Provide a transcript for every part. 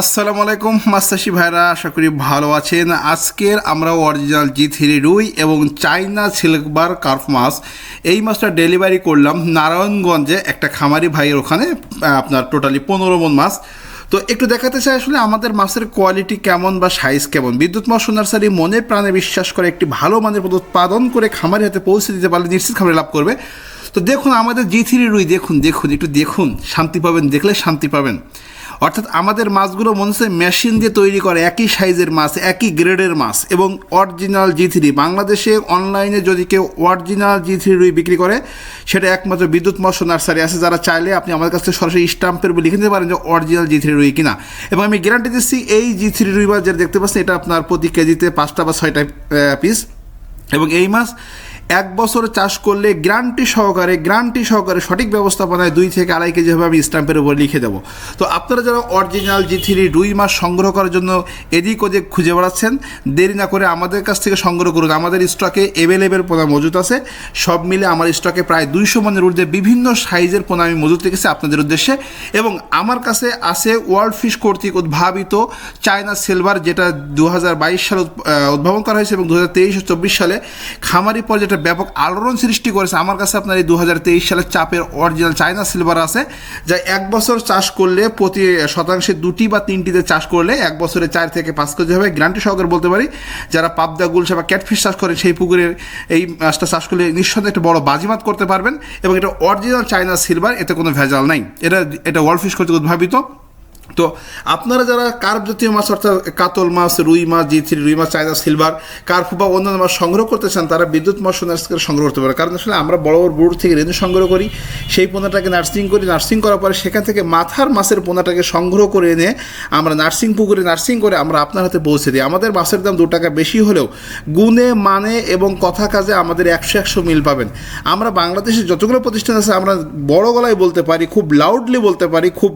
আসসালামু আলাইকুম মাস্তাশি ভাইরা, আশা করি ভালো আছেন। আজকের আমরা অরিজিনাল জি থ্রি রুই এবং চাইনা সিলকবার কার্ফ মাছ। এই মাছটা ডেলিভারি করলাম নারায়ণগঞ্জে একটা খামারি ভাইয়ের ওখানে আপনার টোটালি পনেরো মন মাছ। তো একটু দেখাতে চাই আসলে আমাদের মাছের কোয়ালিটি কেমন বা সাইজ কেমন। বিদ্যুৎ মৎস্য নার্সারি মনে প্রাণে বিশ্বাস করে একটি ভালো মানের পদ উৎপাদন করে খামারি হাতে পৌঁছে দিতে পারলে নিশ্চিত খামারে লাভ করবে। তো দেখুন আমাদের জি থ্রি রুই, দেখুন দেখুন, একটু দেখুন। শান্তি পাবেন, দেখলে শান্তি পাবেন। অর্থাৎ আমাদের মাছগুলো মনে হচ্ছে মেশিন দিয়ে তৈরি করে, একই সাইজের মাছ, একই গ্রেডের মাছ এবং অরিজিনাল জি থ্রি বাংলাদেশে অনলাইনে যদি কেউ অরিজিনাল জি থ্রি রুই বিক্রি করে, সেটা একমাত্র বিদ্যুৎ মৎস্য নার্সারি আছে। যারা চাইলে আপনি আমাদের কাছে সরাসরি স্টাম্পের লিখে নিতে পারেন যে অরিজিনাল জি থ্রি রুই কিনা। এবং আমি গ্যারান্টি দিচ্ছি, এই জি থ্রি রুই মাছ যেটা দেখতে পাচ্ছেন, এটা আপনার প্রতি কেজিতে পাঁচটা বা ছয়টা পিস এবং এই মাছ এক বছর চাষ করলে গ্রান্টি সহকারে গ্রান্টি সহকারে সঠিক ব্যবস্থাপনায় দুই থেকে আড়াই কেজি হবে আমি স্ট্যাম্পের উপর লিখে দেবো। তো আপনারা যারা অরিজিনাল জি থ্রি রুই মাছ সংগ্রহ করার জন্য এদিক ওদিক খুঁজে বেড়াচ্ছেন, দেরি না করে আমাদের কাছ থেকে সংগ্রহ করুন। আমাদের স্টকে অ্যাভেলেবেল পোনা মজুত আছে। সব মিলে আমার স্টকে প্রায় দুইশো মানের ঊর্ধ্বে বিভিন্ন সাইজের পোনা আমি মজুত রেখেছি আপনাদের উদ্দেশ্যে। এবং আমার কাছে আছে ওয়ার্ল্ড ফিশ কর্তৃক উদ্ভাবিত চায়না সিলভার, যেটা দু হাজার বাইশ সালে উদ্ভাবন করা হয়েছে এবং দু হাজার তেইশ চব্বিশ সালে খামারি পর যেটা ব্যাপক আলোড়ন সৃষ্টি করেছে। আমার কাছে আপনার এই দু হাজার তেইশ সালের চাপের অরিজিনাল চায়না সিলভার আছে, যা এক বছর চাষ করলে প্রতি শতাংশে দুটি বা তিনটিতে চাষ করলে এক বছরে চার থেকে পাঁচ কেজি হবে। গ্রান্টি সহকারে বলতে পারি, যারা পাবদা গুলশা বা ক্যাটফিশ চাষ করে সেই পুকুরের এই মাছটা চাষ করলে নিঃসন্দেহে একটা বড় বাজিমাত করতে পারবেন এবং এটা অরিজিনাল চায়না সিলভার এতে কোনো ভেজাল নাই। এটা এটা ওয়ার্ল্ড ফিশ কর্তৃক উদ্ভাবিত। তো আপনারা যারা কার্প জাতীয় মাছ, অর্থাৎ কাতল মাছ, রুই মাছ, জি থ্রি, রুই মাছ চায়না সিলভার, কার্প বা অন্যান্য মাছ সংগ্রহ করতে চান, তারা বিদ্যুৎ মৎস্য নার্স থেকে সংগ্রহ করতে পারে। কারণ আসলে আমরা বড় বড় বুড় থেকে রেণু সংগ্রহ করি, সেই পোনাটাকে নার্সিং করি নার্সিং করার পরে সেখান থেকে মাথার মাছের পোনাটাকে সংগ্রহ করে এনে আমরা নার্সিং পুকুরে নার্সিং করে আমরা আপনার হাতে পৌঁছে দিই। আমাদের মাছের দাম দু টাকা বেশি হলেও গুণে মানে এবং কথা কাজে আমাদের একশো একশো মিল পাবেন। আমরা বাংলাদেশে যতগুলো প্রতিষ্ঠান আছে, আমরা বড় গলায় বলতে পারি, খুব লাউডলি বলতে পারি, খুব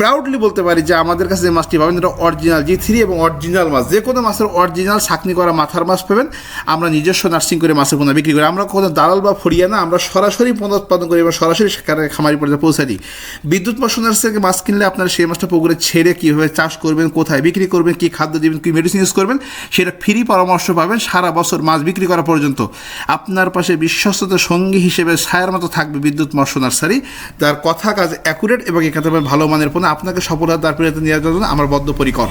প্রাউডলি বলতে পারি যে আমাদের কাছে যে মাছটি পাবেন এটা অরিজিনাল জি থ্রি এবং অরিজিনাল মাছ। যে কোনো মাছের অরিজিনাল ছাকনি করা মাথার মাছ পাবেন। আমরা নিজস্ব নার্সিং করে মাছের পোনা বিক্রি করি। আমরা কোনো দালাল বা ফড়িয়া না, আমরা সরাসরি পোনা উৎপাদন করি এবং সরাসরি খামারি পর্যায়ে পৌঁছে দিই। বিদ্যুৎ মৎস্য নার্স থেকে মাছ কিনলে আপনারা সেই মাছটা পুকুরে ছেড়ে কীভাবে চাষ করবেন, কোথায় বিক্রি করবেন, কী খাদ্য দেবেন, কী মেডিসিন ইউজ করবেন, সেটা ফ্রি পরামর্শ পাবেন সারা বছর মাছ বিক্রি করা পর্যন্ত। আপনার পাশে বিশ্বস্ততার সঙ্গী হিসেবে ছায়ার মতো থাকবে বিদ্যুৎ মৎস্য নার্সারি যার কথা কাজ অ্যাকুরেট এবং এখানে ভালো মানের পণ্য। আপনাকে সফলতার পেরেতে নিয়ে যাওয়ার জন্য আমার বদ্ধপরিকর।